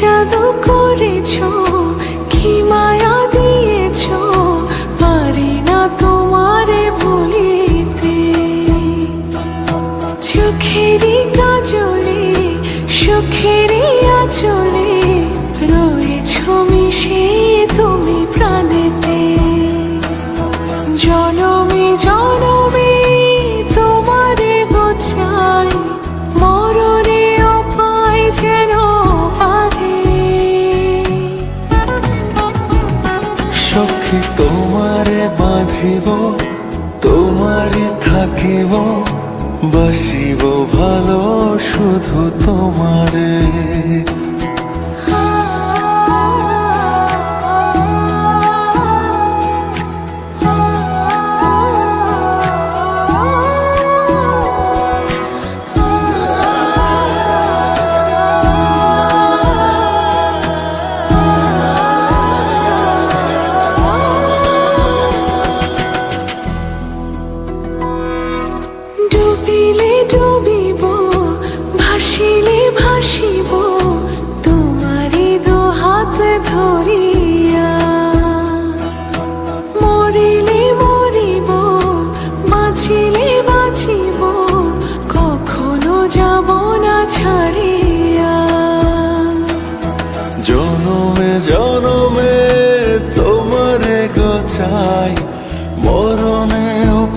জাদু করেছ, কি মায়া দিয়েছ, পারি না তোমারে ভুলিতে। চোখেরই কাজলে, সুখেরই আচলে রয়েছো মিশে তুমি প্রাণেতে। জনমে জনমে তোমারে গোছাই মরণেও পাই যেন তোমারে বাঁধিব তোমারে থাকিব বসিব ভালো শুধু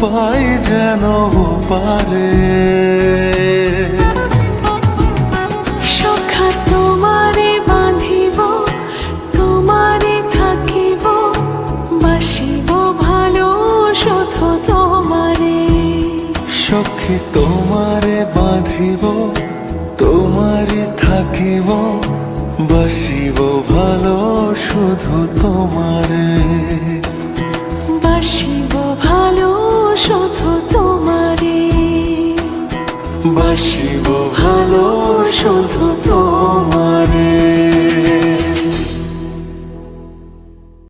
পাই যেন পারে। তোমারে বাঁধিব তোমারে থাকিব বাসিব ভালো তোমারে। তোমারে বাঁধিব তোমারে থাকিব ভালো শুধু তোমারে। 不怕路长多陡。